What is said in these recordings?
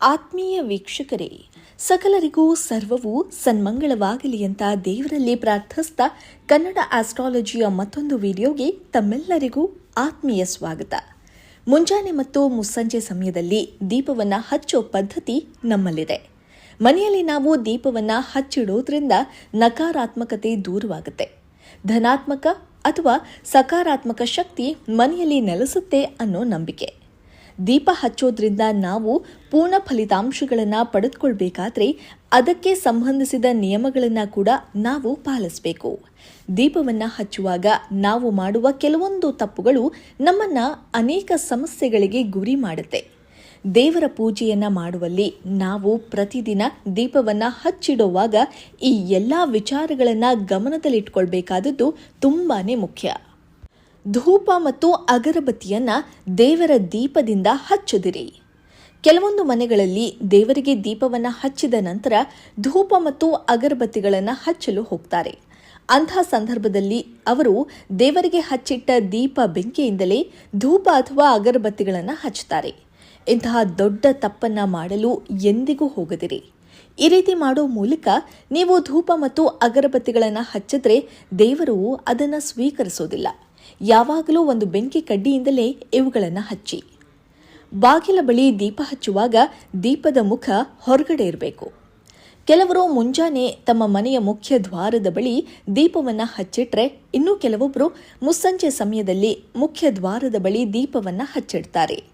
ಆತ್ಮೀಯ ವೀಕ್ಷಕರೇ, ಸಕಲರಿಗೂ ಸರ್ವವು ಸನ್ಮಂಗಳವಾಗಲಿ ಅಂತ ದೇವರಲ್ಲಿ ಪ್ರಾರ್ಥಿಸ್ತಾ ಕನ್ನಡ ಆಸ್ಟ್ರಾಲಜಿಯ ಮತ್ತೊಂದು ವಿಡಿಯೋಗೆ ತಮ್ಮೆಲ್ಲರಿಗೂ ಆತ್ಮೀಯ ಸ್ವಾಗತ. ಮುಂಜಾನೆ ಮತ್ತು ಮುಸ್ಸಂಜೆ ಸಮಯದಲ್ಲಿ ದೀಪವನ್ನು ಹಚ್ಚೋ ಪದ್ಧತಿ ನಮ್ಮಲ್ಲಿದೆ. ಮನೆಯಲ್ಲಿ ನಾವು ದೀಪವನ್ನು ಹಚ್ಚಿಡೋದ್ರಿಂದ ನಕಾರಾತ್ಮಕತೆ ದೂರವಾಗುತ್ತೆ. ಧನಾತ್ಮಕ ಅಥವಾ ಸಕಾರಾತ್ಮಕ ಶಕ್ತಿ ಮನೆಯಲ್ಲಿ ನೆಲೆಸುತ್ತೆ ಅನ್ನೋ ನಂಬಿಕೆ. ದೀಪ ಹಚ್ಚೋದ್ರಿಂದ ನಾವು ಪೂರ್ಣ ಫಲಿತಾಂಶಗಳನ್ನು ಪಡೆದುಕೊಳ್ಬೇಕಾದ್ರೆ ಅದಕ್ಕೆ ಸಂಬಂಧಿಸಿದ ನಿಯಮಗಳನ್ನು ಕೂಡ ನಾವು ಪಾಲಿಸಬೇಕು. ದೀಪವನ್ನು ಹಚ್ಚುವಾಗ ನಾವು ಮಾಡುವ ಕೆಲವೊಂದು ತಪ್ಪುಗಳು ನಮ್ಮನ್ನ ಅನೇಕ ಸಮಸ್ಯೆಗಳಿಗೆ ಗುರಿ ಮಾಡುತ್ತೆ. ದೇವರ ಪೂಜೆಯನ್ನ ಮಾಡುವಲ್ಲಿ ನಾವು ಪ್ರತಿದಿನ ದೀಪವನ್ನ ಹಚ್ಚಿಡುವಾಗ ಈ ಎಲ್ಲ ವಿಚಾರಗಳನ್ನು ಗಮನದಲ್ಲಿಟ್ಕೊಳ್ಬೇಕಾದದ್ದು ತುಂಬಾನೇ ಮುಖ್ಯ. ಧೂಪ ಮತ್ತು ಅಗರಬತ್ತಿಯನ್ನು ದೇವರ ದೀಪದಿಂದ ಹಚ್ಚದಿರಿ. ಕೆಲವೊಂದು ಮನೆಗಳಲ್ಲಿ ದೇವರಿಗೆ ದೀಪವನ್ನು ಹಚ್ಚಿದ ನಂತರ ಧೂಪ ಮತ್ತು ಅಗರಬತ್ತಿಗಳನ್ನು ಹಚ್ಚಲು ಹೋಗ್ತಾರೆ. ಅಂತಹ ಸಂದರ್ಭದಲ್ಲಿ ಅವರು ದೇವರಿಗೆ ಹಚ್ಚಿಟ್ಟ ದೀಪ ಬೆಂಕಿಯಿಂದಲೇ ಧೂಪ ಅಥವಾ ಅಗರಬತ್ತಿಗಳನ್ನು ಹಚ್ಚುತ್ತಾರೆ. ಇಂತಹ ದೊಡ್ಡ ತಪ್ಪನ್ನ ಮಾಡಲು ಎಂದಿಗೂ ಹೋಗದಿರಿ. ಈ ರೀತಿ ಮಾಡೋ ಮೂಲಕ ನೀವು ಧೂಪ ಮತ್ತು ಅಗರಬತ್ತಿಗಳನ್ನು ಹಚ್ಚಿದ್ರೆ ದೇವರು ಅದನ್ನು ಸ್ವೀಕರಿಸೋದಿಲ್ಲ. ಯಾವಾಗಲೂ ಒಂದು ಬೆಂಕಿ ಕಡ್ಡಿಯಿಂದಲೇ ಇವುಗಳನ್ನು ಹಚ್ಚಿ. ಬಾಗಿಲ ಬಳಿ ದೀಪ ಹಚ್ಚುವಾಗ ದೀಪದ ಮುಖ ಹೊರಗಡೆ ಇರಬೇಕು. ಕೆಲವರು ಮುಂಜಾನೆ ತಮ್ಮ ಮನೆಯ ಮುಖ್ಯ ದ್ವಾರದ ಬಳಿ ದೀಪವನ್ನು ಹಚ್ಚಿಟ್ರೆ ಇನ್ನೂ ಕೆಲವೊಬ್ಬರು ಮುಸ್ಸಂಜೆ ಸಮಯದಲ್ಲಿ ಮುಖ್ಯ ದ್ವಾರದ ಬಳಿ ದೀಪವನ್ನು ಹಚ್ಚಿಡ್ತಾರೆ.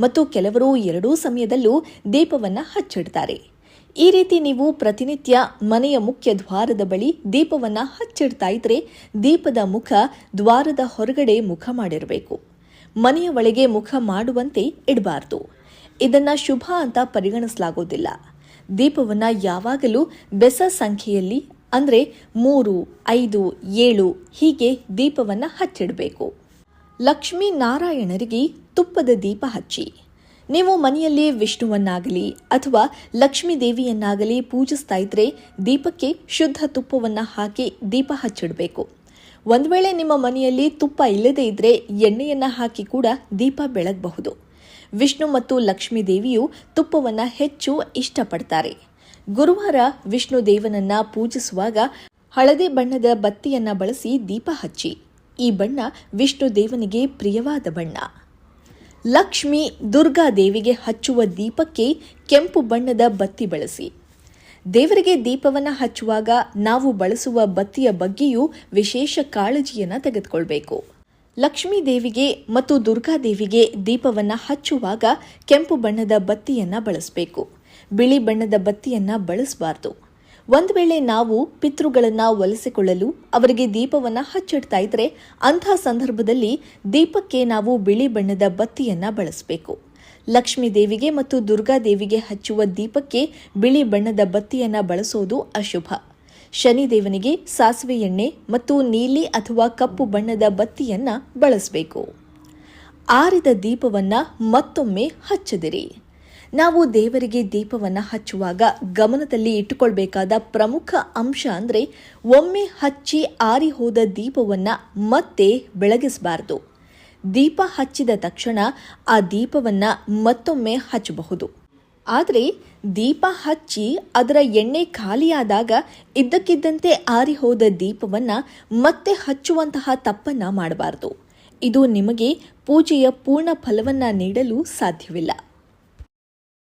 ಮತ್ತು ಕೆಲವರು ಎರಡೂ ಸಮಯದಲ್ಲೂ ದೀಪವನ್ನು ಹಚ್ಚಿಡ್ತಾರೆ. ಈ ರೀತಿ ನೀವು ಪ್ರತಿನಿತ್ಯ ಮನೆಯ ಮುಖ್ಯ ದ್ವಾರದ ಬಳಿ ದೀಪವನ್ನ ಹಚ್ಚಿಡ್ತಾ ಇದ್ರೆ ದೀಪದ ಮುಖ ದ್ವಾರದ ಹೊರಗಡೆ ಮುಖ ಮಾಡಿರಬೇಕು. ಮನೆಯ ಒಳಗೆ ಮುಖ ಮಾಡುವಂತೆ ಇಡಬಾರ್ದು. ಇದನ್ನು ಶುಭ ಅಂತ ಪರಿಗಣಿಸಲಾಗೋದಿಲ್ಲ. ದೀಪವನ್ನ ಯಾವಾಗಲೂ ಬೆಸ ಸಂಖ್ಯೆಯಲ್ಲಿ, ಅಂದ್ರೆ ಮೂರು, ಐದು, ಏಳು ಹೀಗೆ ದೀಪವನ್ನ ಹಚ್ಚಿಡಬೇಕು. ಲಕ್ಷ್ಮೀ ನಾರಾಯಣರಿಗೆ ತುಪ್ಪದ ದೀಪ ಹಚ್ಚಿ. ನೀವು ಮನೆಯಲ್ಲಿ ವಿಷ್ಣುವನ್ನಾಗಲಿ ಅಥವಾ ಲಕ್ಷ್ಮೀ ದೇವಿಯನ್ನಾಗಲಿ ಪೂಜಿಸ್ತಾ ಇದ್ರೆ ದೀಪಕ್ಕೆ ಶುದ್ಧ ತುಪ್ಪವನ್ನು ಹಾಕಿ ದೀಪ ಹಚ್ಚಿಡಬೇಕು. ಒಂದು ವೇಳೆ ನಿಮ್ಮ ಮನೆಯಲ್ಲಿ ತುಪ್ಪ ಇಲ್ಲದೇ ಇದ್ರೆ ಎಣ್ಣೆಯನ್ನು ಹಾಕಿ ಕೂಡ ದೀಪ ಬೆಳಗಬಹುದು. ವಿಷ್ಣು ಮತ್ತು ಲಕ್ಷ್ಮೀ ದೇವಿಯು ತುಪ್ಪವನ್ನು ಹೆಚ್ಚು ಇಷ್ಟಪಡ್ತಾರೆ. ಗುರುವಾರ ವಿಷ್ಣು ದೇವನನ್ನ ಪೂಜಿಸುವಾಗ ಹಳದಿ ಬಣ್ಣದ ಬತ್ತಿಯನ್ನ ಬಳಸಿ ದೀಪ ಹಚ್ಚಿ. ಈ ಬಣ್ಣ ವಿಷ್ಣು ದೇವನಿಗೆ ಪ್ರಿಯವಾದ ಬಣ್ಣ. ಲಕ್ಷ್ಮಿ ದುರ್ಗಾ ದೇವಿಗೆ ಹಚ್ಚುವ ದೀಪಕ್ಕೆ ಕೆಂಪು ಬಣ್ಣದ ಬತ್ತಿ ಬಳಸಿ. ದೇವರಿಗೆ ದೀಪವನ್ನು ಹಚ್ಚುವಾಗ ನಾವು ಬಳಸುವ ಬತ್ತಿಯ ಬಗ್ಗೆಯೂ ವಿಶೇಷ ಕಾಳಜಿಯನ್ನು ತೆಗೆದುಕೊಳ್ಬೇಕು. ಲಕ್ಷ್ಮೀ ದೇವಿಗೆ ಮತ್ತು ದುರ್ಗಾ ದೇವಿಗೆ ದೀಪವನ್ನು ಹಚ್ಚುವಾಗ ಕೆಂಪು ಬಣ್ಣದ ಬತ್ತಿಯನ್ನು ಬಳಸಬೇಕು. ಬಿಳಿ ಬಣ್ಣದ ಬತ್ತಿಯನ್ನು ಬಳಸಬಾರ್ದು. ಒಂದು ವೇಳೆ ನಾವು ಪಿತೃಗಳನ್ನು ಒಲಿಸಿಕೊಳ್ಳಲು ಅವರಿಗೆ ದೀಪವನ್ನ ಹಚ್ಚಿಡ್ತಾ ಇದ್ರೆ ಅಂಥ ಸಂದರ್ಭದಲ್ಲಿ ದೀಪಕ್ಕೆ ನಾವು ಬಿಳಿ ಬಣ್ಣದ ಬತ್ತಿಯನ್ನ ಬಳಸಬೇಕು. ಲಕ್ಷ್ಮೀ ದೇವಿಗೆ ಮತ್ತು ದುರ್ಗಾ ದೇವಿಗೆ ಹಚ್ಚುವ ದೀಪಕ್ಕೆ ಬಿಳಿ ಬಣ್ಣದ ಬತ್ತಿಯನ್ನ ಬಳಸೋದು ಅಶುಭ. ಶನಿದೇವನಿಗೆ ಸಾಸಿವೆ ಎಣ್ಣೆ ಮತ್ತು ನೀಲಿ ಅಥವಾ ಕಪ್ಪು ಬಣ್ಣದ ಬತ್ತಿಯನ್ನ ಬಳಸಬೇಕು. ಆರಿದ ದೀಪವನ್ನ ಮತ್ತೊಮ್ಮೆ ಹಚ್ಚದಿರಿ. ನಾವು ದೇವರಿಗೆ ದೀಪವನ್ನು ಹಚ್ಚುವಾಗ ಗಮನದಲ್ಲಿ ಇಟ್ಟುಕೊಳ್ಬೇಕಾದ ಪ್ರಮುಖ ಅಂಶ ಅಂದರೆ ಒಮ್ಮೆ ಹಚ್ಚಿ ಆರಿ ಹೋದ ದೀಪವನ್ನು ಮತ್ತೆ ಬೆಳಗಿಸಬಾರದು. ದೀಪ ಹಚ್ಚಿದ ತಕ್ಷಣ ಆ ದೀಪವನ್ನು ಮತ್ತೊಮ್ಮೆ ಹಚ್ಚಬಹುದು. ಆದರೆ ದೀಪ ಹಚ್ಚಿ ಅದರ ಎಣ್ಣೆ ಖಾಲಿಯಾದಾಗ ಇದ್ದಕ್ಕಿದ್ದಂತೆ ಆರಿ ಹೋದ ದೀಪವನ್ನು ಮತ್ತೆ ಹಚ್ಚುವಂತಹ ತಪ್ಪನ್ನ ಮಾಡಬಾರದು. ಇದು ನಿಮಗೆ ಪೂಜೆಯ ಪೂರ್ಣ ಫಲವನ್ನ ನೀಡಲು ಸಾಧ್ಯವಿಲ್ಲ.